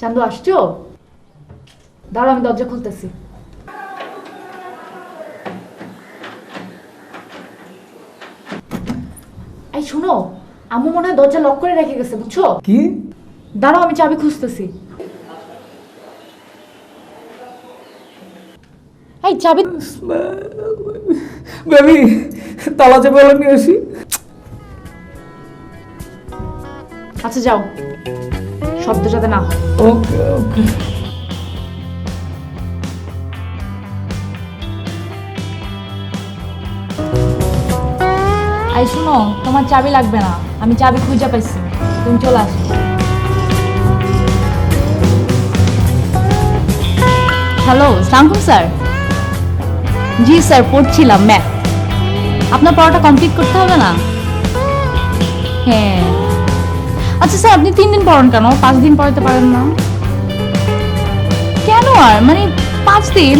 চান্দু আসছো? দাঁড়াও আমি দরজা খুলতেছি। এই শোনো আম্মু মনে হয় দরজা লক করে রেখে গেছে বুঝছ? কি? দাঁড়াও আমি চাবি খুঁজতেছি। এই চাবি বেবি তালা চেপে নিয়ে আসি। আচ্ছা যাও। শব্দ যাতে না হয়। ওকে ওকে। এই শোনো তোমার চাবি লাগবে না। আমি চাবি খুঁজে পাইছি। তুমি চলে আসো। হ্যালো সালামকুম স্যার? জি স্যার পড়ছিলাম ম্যাথ। আপনার পড়াটা কমপ্লিট করতে হবে না? হ্যাঁ। আচ্ছা স্যার, আপনি তিন দিন পড়ান কেন? পাঁচ দিন পড়াতে পারেন না? কেন আর? মানে পাঁচ দিন?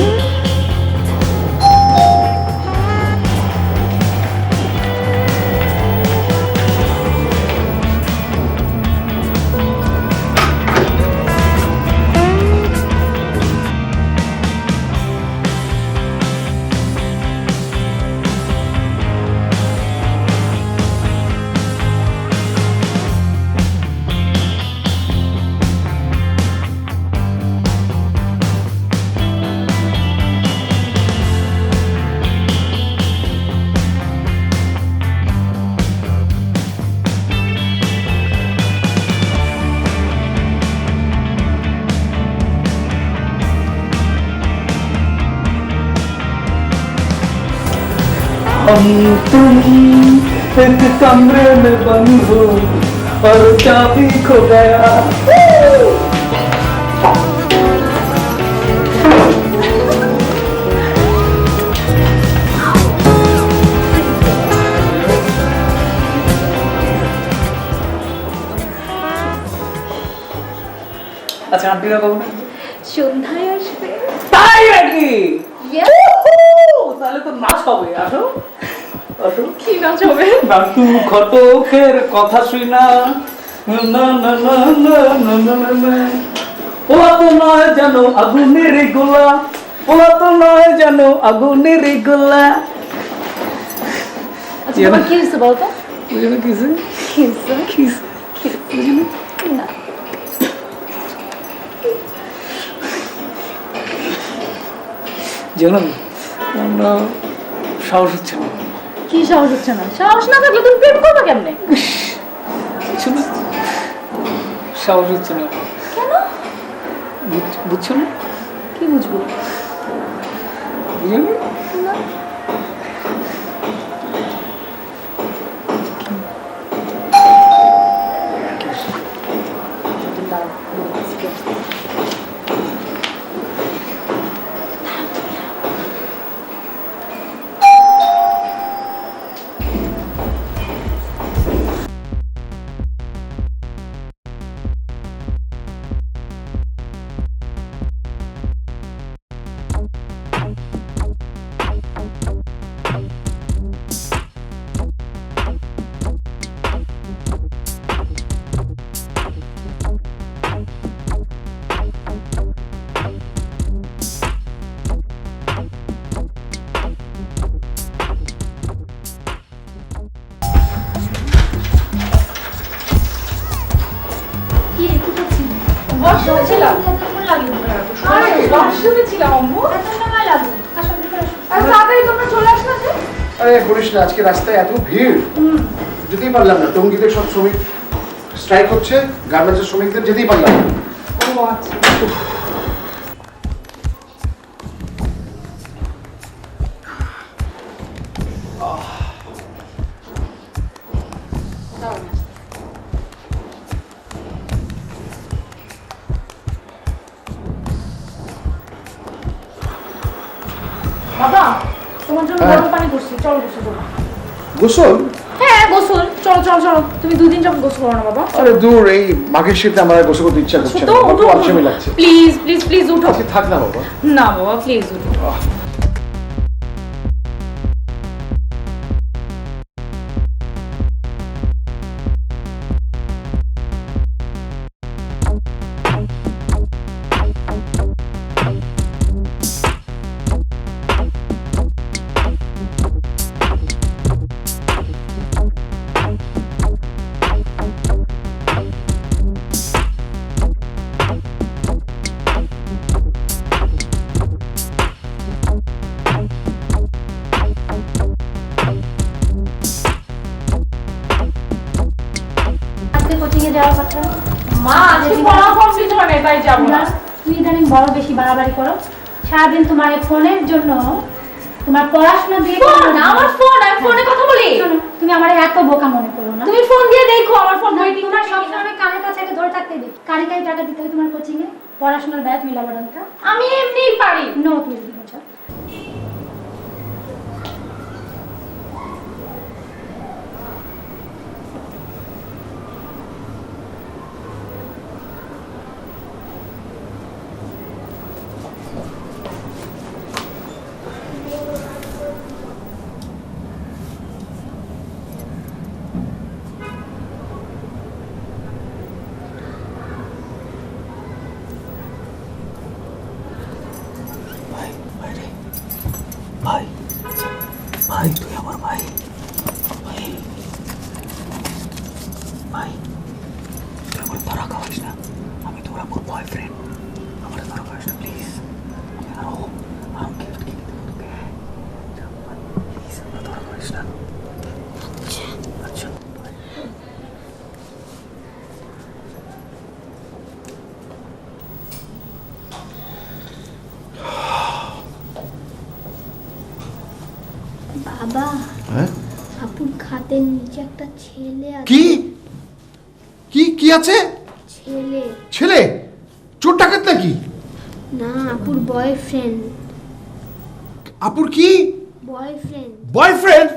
हम तुम एक कमरे में बंद हो और चाबी खो गया আচ্ছা আন্টিরা কখন আসবে? সন্ধ্যায় আসবে তাই নাকি তাহলে তো নাচ হবে আসো আসো কি নাচ হবে? নাটু ঘটকের কথা শুই না। না না না না না না না না তো নয় জানো আগুনের গোলা। ওলা তো নয় জানো আগুনের গোলা। আচ্ছা তোমার কি হয়েছে বলতো বুঝে না কিসে কি হয়েছে? কিসে না? না। আমরা সাহস হচ্ছে না। কি সাহস হচ্ছে না? সাহস না থাকলে তুমি প্রেম করবে কেমনে? কিছু না। সাহস হচ্ছে না। কেন? বুঝছ না? কি বুঝব? বুঝে ছিলাম। আরে ওয়াশরুমে ছিলাম আম্মু। আর তাড়াতাড়ি তোমরা চলে আসলে আরে করিস না আজকে রাস্তায় এত ভিড়। যেতেই পারলাম না টঙ্গিতে সব শ্রমিক স্ট্রাইক হচ্ছে গার্মেন্টসের শ্রমিকদের যেতেই পারলাম না। ও আচ্ছা। বাবা তোমার জন্য হ্যাঁ। গরম পানি করছি চলো গোসল করো গোসল? হ্যাঁ গোসল। চলো চলো চলো। তুমি দুই দিন গোসল করো না বাবা। আরে দূর এই মাঘের শীতে আমার গোসল করতে ইচ্ছা করছে না। খুব আলসেমি লাগছে। প্লিজ প্লিজ প্লিজ উঠো। থাক না বাবা। না বাবা প্লিজ উঠো। যাওয়ার কথা? মা আজকে পড়া কমপ্লিট হয় তাই যাব। না তুমি ইদানিং বড় বেশি বাড়াবাড়ি করো। সারাদিন তোমার এই ফোনের জন্য তোমার পড়াশোনা দিয়ে ফোন? আমার ফোন আমি ফোনে কথা বলি? শোনো, তুমি আমার এত বোকা মনে করো না। তুমি ফোন দিয়ে দেখো আমার ফোন না, ওয়েটিং তোমার সবসময় কানের কাছে এটা ধরে থাকতে টাকা দিতে হবে তোমার কোচিং এ। পড়াশোনার তুমি লাভাডানটা আমি এমনিই পারি। নো তুমি ভাই। তুই আমার ধরা খাওয়াইস না। আমি তোর আমার বয়ফ্রেন্ড আমার ধরা খাওয়াইস না প্লিজ আমি আরও আরও গিফট কিনে দেবো তোকে প্লিজ আমার ধরা খাওয়াইস না। আচ্ছা। বাবা হ্যাঁ? আপুর খাতের নিচে একটা ছেলে আছে। কি? কি আছে? ছেলে। ছেলে? চোর ডাকাত নাকি? না আপুর বয়ফ্রেন্ড আপুর কি? Boyfriend boyfriend